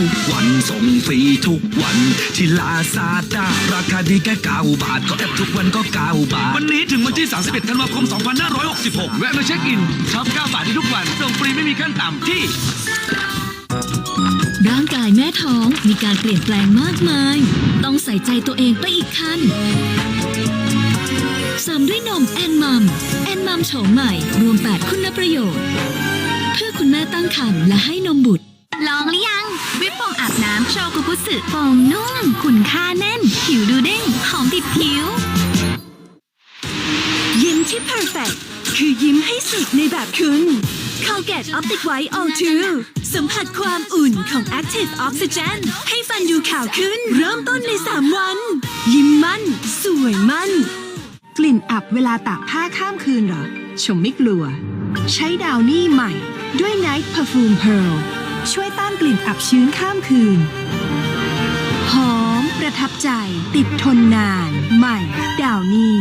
ทุกวันส่งฟรีทุกวัน ที่ลาซาด้าราคาดีแค่เก้าบาท ก็แอปทุกวันก็เก้าบาท วันนี้ถึงวันที่ 31ธันวาคม 2566 แวะมาเช็คอินช็อป9บาทได้ทุกวันส่งฟรีไม่มีขั้นต่ำที่ร่างกายแม่ท้องมีการเปลี่ยนแปลงมากมาย ต้องใส่ใจตัวเองไปอีกขั้นเสริมด้วยนมแอนมัม แอนมัมโฉมใหม่ รวม 8 คุณประโยชน์ เพื่อคุณแม่ตั้งครรภ์และให้นมบุตร กุบุสึโฟมนุ่มขุนค่าแน่น ผิวดูเด้งหอมติดผิว ยิ้มที่ perfect คือยิ้มให้สุดในแบบคุณ Colgate Optic White All 2สัมผัสความอุ่นของ Active Oxygen ให้ฟันดูขาวขึ้น เริ่มต้นใน 3 วัน ยิ้มมั่น สวยมั่น กลิ่นอับเวลาตากผ้าข้ามคืนเหรอ ชมไม่กลัว ใช้ดาวนี่ใหม่ด้วย Night Perfume Pearl ช่วยต้านกลิ่นอับชื้นข้ามคืน หอมประทับใจติดทนนาน ใหม่ดาวนี่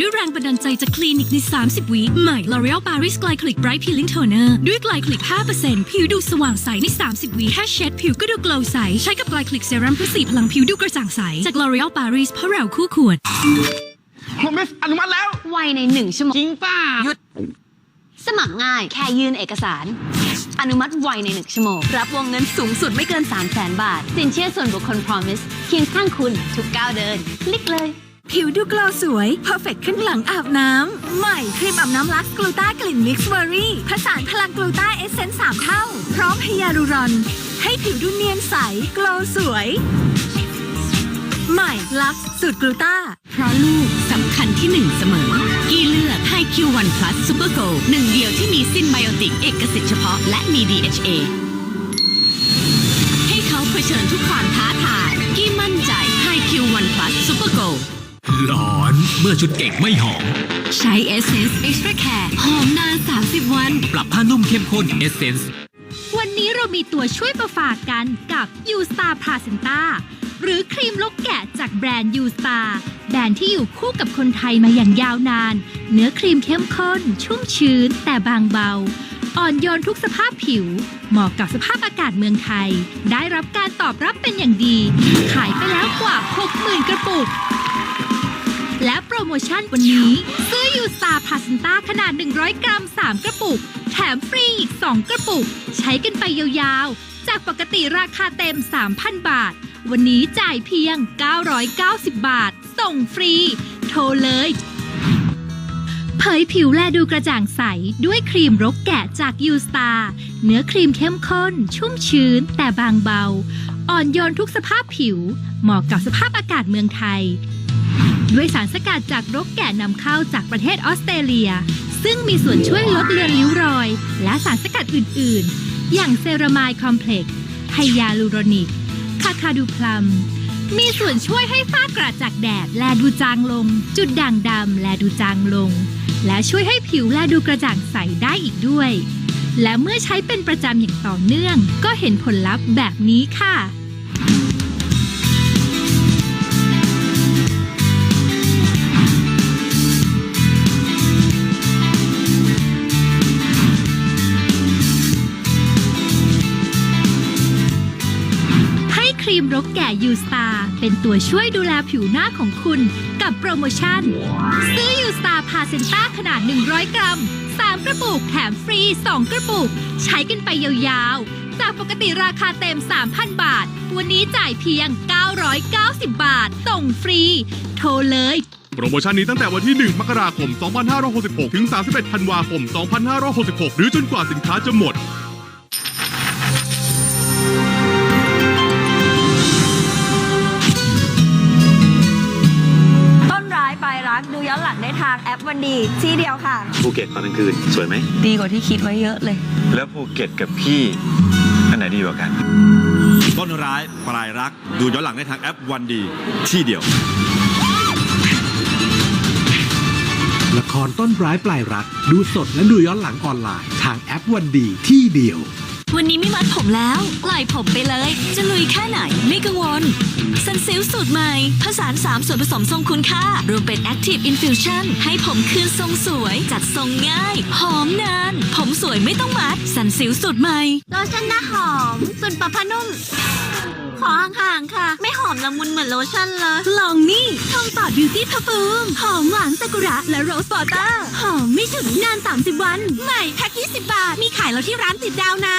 ดูโกลว์ใสด้วยแรงบันดาลใจจากคลินิกใน 30 วิใหม่ L'Oreal Paris Glycolic Bright Peeling Toner ด้วย Glycolic 5%ผิวดูสว่างใสใน 30 วิแค่เช็ดผิวก็ดูโกลว์ใส ใช้กับ Glycolic Serum เพื่อสีพลังผิวดูกระจ่างใส จาก L'Oreal Paris เพราะเราคู่ควรผมไม่อนุมัติแล้ว ไวในหนึ่งชั่วโมง จริงป้าหยุด สมัครง่ายแค่ยื่นเอกสาร อนุมัติไวในหนึ่งชั่วโมง รับวงเงินสูงสุดไม่เกิน3 0 0แสนบาท สินเชื่อส่วนบุคคล Promise เคียงข้างคุณทุกก้าวเดิน คลิกเลย ผิวดูโกลว์สวย perfect ขึ้นหลังอาบน้ำ ใหม่ครีมอาบน้ำลักกลูต้ากลิ่นมิกซ์เบอร์รี่ ผสานพลังกลูต้าเอเซนส์สามเท่า พร้อมไฮยาลูรอน ให้ผิวดูเนียนใสโกลว์สวย ใหม่ลักสูตรกลูต้า เพราะลูกสำคัญที่หนึ่งเสมอ กี้เลือก High Q1 Plus Super Go หนึ่งเดียวที่มีซินไบโอติกเอกสิทธิ์เฉพาะและมี DHA ให้เขาเผชิญทุกความท้าทาย หลอนเมื่อชุดเก่งไม่หอม ใช้ Essence Extra Care หอมนาน 30 วัน ปรับผ้านุ่มเข้มข้น Essence วันนี้เรามีตัวช่วยมาฝากกันกับ u s t a r Placenta หรือครีมลกแกะจากแบรนด์ u s t a r แบรนด์ที่อยู่คู่กับคนไทยมาอย่างยาวนาน เนื้อครีมเข้มข้น ชุ่มชื้น แต่บางเบา อ่อนโยนทุกสภาพผิว เหมาะกับสภาพอากาศเมืองไทย ได้รับการตอบรับเป็นอย่างดี ขายไปแล้วกว่า 60,000 กระปุก และโปรโมชั่นวันนี้ ซื้อยูสตาร์พาสต้าขนาด 100 กรัม 3 กระปุก แถมฟรีอีก 2 กระปุก ใช้กันไปยาวๆ จากปกติราคาเต็ม 3,000 บาท วันนี้จ่ายเพียง 990 บาท ส่งฟรี โทรเลย เผยผิวแลดูกระจ่างใส ด้วยครีมรกแกะจากยูสตาเนื้อครีมเข้มข้น ชุ่มชื้น แต่บางเบา อ่อนโยนทุกสภาพผิว เหมาะกับสภาพอากาศเมืองไทย ด้วยสารสกัดจากรกแกะนำเข้าจากประเทศออสเตรเลีย ซึ่งมีส่วนช่วยลดเลือนริ้วรอย และสารสกัดอื่น ๆ อย่างเซรามายคอมเพล็กซ์ไฮยาลูโรนิก คาคาดูพลัม มีส่วนช่วยให้ฝ้ากระจากแดด และดูจางลง จุดด่างดำและดูจางลง และช่วยให้ผิวแลดูกระจ่างใสได้อีกด้วย และเมื่อใช้เป็นประจำอย่างต่อเนื่อง ก็เห็นผลลัพธ์แบบนี้ค่ะ กแก่ยูสตาเป็นตัวช่วยดูแลผิวหน้าของคุณ กับโปรโมชั่น ซื้อยูสตาพาเซนต้าขนาด 100 กรัม 3 กระปุกแถมฟรี 2 กระปุก ใช้กันไปยาวๆ จากปกติราคาเต็ม 3,000 บาท วันนี้จ่ายเพียง 990 บาท ส่งฟรี โทรเลยโปรโมชั่นนี้ตั้งแต่วันที่ 1 มกราคม 2566 ถึง 31 ธันวาคม 2566 หรือจนกว่าสินค้าจะหมด ย้อนหลังได้ทางแอปวันดีที่เดียวค่ะ ภูเก็ตตอนกลางคืน สวยไหม ดีกว่าที่คิดไว้เยอะเลย แล้วภูเก็ตกับพี่ อันไหนดีกว่ากัน ต้นร้ายปลายรัก ดูย้อนหลังได้ทางแอปวันดีที่เดียว ละครต้นร้ายปลายรัก ดูสดและดูย้อนหลังออนไลน์ ทางแอปวันดีที่เดียว วันนี้ไม่มัดผมแล้ว ปล่อยผมไปเลย จะลุยแค่ไหนไม่กังวล ซันซิลสูตรใหม่ ผสาน3ส่วนผสมทรงคุณค่า รวมเป็น Active Infusion ให้ผมคืนทรงสวย จัดทรงง่าย หอมนาน ผมสวยไม่ต้องมัด ซันซิลสูตรใหม่โลชั่นหน้าหอมส่วนปะพนุ่ม ขอห่างๆค่ะ ไม่หอมละมุนเหมือนโลชั่นเลย ลองนี่ทองต่อบิวตี้พ r ฟูมหอมหวานซากุระและโรสวอเตอร์หอมไม่ถึงนาน 30 วัน ใหม่แพ็ค20 บาท มีขายแล้วที่ร้านติดดาวนะ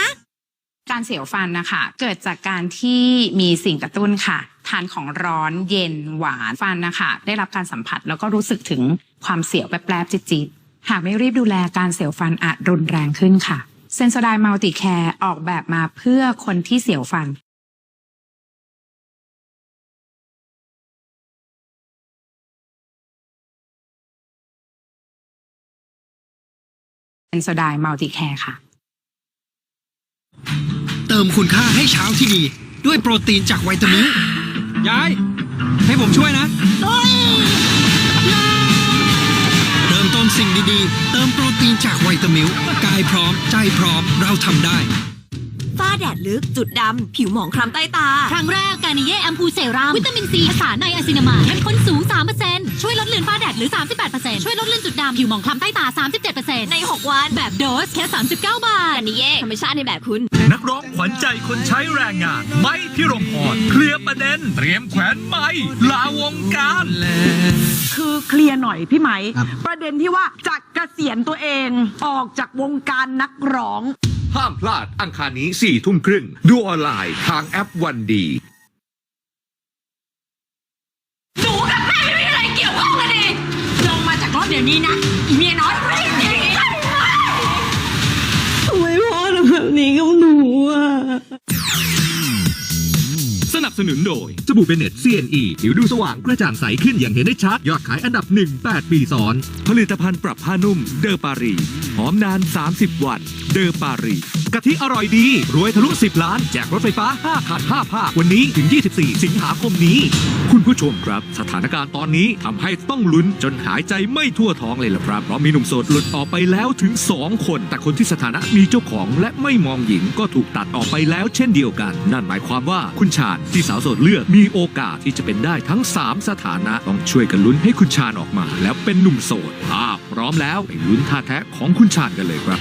การเสียวฟันนะคะ เกิดจากการที่มีสิ่งกระตุ้นค่ะทานของร้อนเย็นหวานฟันนะคะ ได้รับการสัมผัสแล้วก็รู้สึกถึงความเสียวแปรบๆจิตๆหากไม่รีบดูแลการเสียวฟันอาจรุนแรงขึ้นค่ะเซน o ไดมัลติแคร์ออกแบบมาเพื่อคนที่เสียวฟันเซน o ไดมัลติแคร์ค่ะ เติมคุณค่าให้เช้าที่ดี ด้วยโปรตีนจากไวตามิล ยาย ให้ผมช่วยนะเริ่มต้นสิ่งดีๆ เติมโปรตีนจากไวตามิลกายพร้อม ใจพร้อมเราทำได้ ฝ้าแดดลึก จุดดำ ผิวหมองคล้ำใต้ตา ครั้งแรกการนิเย่แอมพูเซรั่มวิตามินซีผสานในอะซินามายเข้มข้นสูง 3%ช่วยลดเลือนฝ้าแดดหรือ 38%ช่วยลดเลือนจุดดำผิวหมองคล้ำใต้ตา 37%ใน 6 วัน แบบโดสแค่ 39 บาทกันนิเย่ธรรมชาติในแบบคุณ นักร้องขวัญใจคนใช้แรงงาน ไม่พิรมพรเคลียร์ประเด็น เตรียมแขวนไม้ลาวงการคือเคลียร์หน่อยพี่ไหม ประเด็นที่ว่าจะเกษียณตัวเองออกจากวงการนักร้อง ห้ามพลาดอังคารนี้4ี่ทุ่มครึ่ง ดูออนไลน์ทางแอปวันดีหนูกับแม่ไม่มีอะไรเกี่ยวข้องกันเลยลงมาจากรถเดี๋ยวนี้นะอีเมียน้อย สนับสนุนโดยสบู่เบเน็ต CNE ผิวดูสว่างกระจ่างใสขึ้นอย่างเห็นได้ชัด ยอดขายอันดับหนึ่ง8ปีซ้อน ผลิตภัณฑ์ปรับผ้านุ่มเดอปารีหอมนาน 30 วัน เดอปารี กะทิอร่อยดี รวยทะลุ 10 ล้าน แจกรถไฟฟ้า 5 คัน5ภาค วันนี้ถึง 24 สิงหาคมนี้ คุณผู้ชมครับ สถานการณ์ตอนนี้ทำให้ต้องลุ้นจนหายใจไม่ทั่วท้องเลยล่ะครับ เพราะมีหนุ่มโสดหลุดออกไปแล้วถึง 2 คน แต่คนที่สถานะมีเจ้าของและไม่มองหญิงก็ถูกตัดออกไปแล้วเช่นเดียวกัน นั่นหมายความว่าคุณชาญที่สาวโสดเลือกมีโอกาสที่จะเป็นได้ทั้ง 3 สถานะต้องช่วยกันลุ้นให้คุณชาญออกมา แล้วเป็นหนุ่มโสดถ้าพร้อมแล้วไปลุ้นท่าแท้ของคุณชาญกันเลยครับ